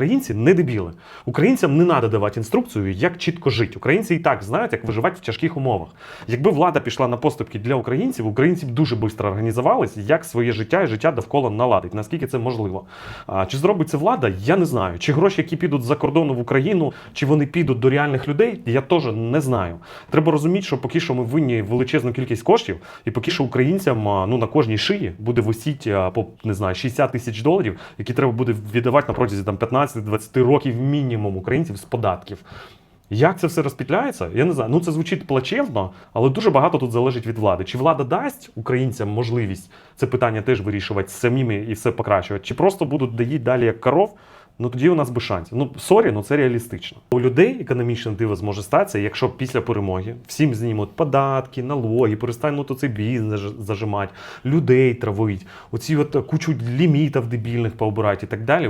Українці не дебіли. Українцям не треба давати інструкцію, як чітко жити. Українці і так знають, як виживати в тяжких умовах. Якби влада пішла на поступки для українців, українці б дуже швидко організувались, як своє життя і життя довкола наладить. Наскільки це можливо? А, чи зробить це влада? Я не знаю. Чи гроші, які підуть за кордону в Україну, чи вони підуть до реальних людей, я теж не знаю. Треба розуміти, що поки що ми винні величезну кількість коштів, і поки що українцям ну на кожній шиї буде висіти по не знаю 60 тисяч доларів, які треба буде віддавати на протязі там 15-20 років мінімум українців з податків. Як це все розпітляється? Я не знаю. Ну це звучить плачевно, але дуже багато тут залежить від влади. Чи влада дасть українцям можливість це питання теж вирішувати самими і все покращувати, чи просто будуть доїти далі як коров? Ну тоді у нас би шансів. Ну сорі, ну це реалістично. У людей економічне диво зможе статися, якщо після перемоги всім знімуть податки, налоги, перестануть оцей бізнес зажимати, людей травить, оці от кучу лімітів дебільних пообирати і так далі.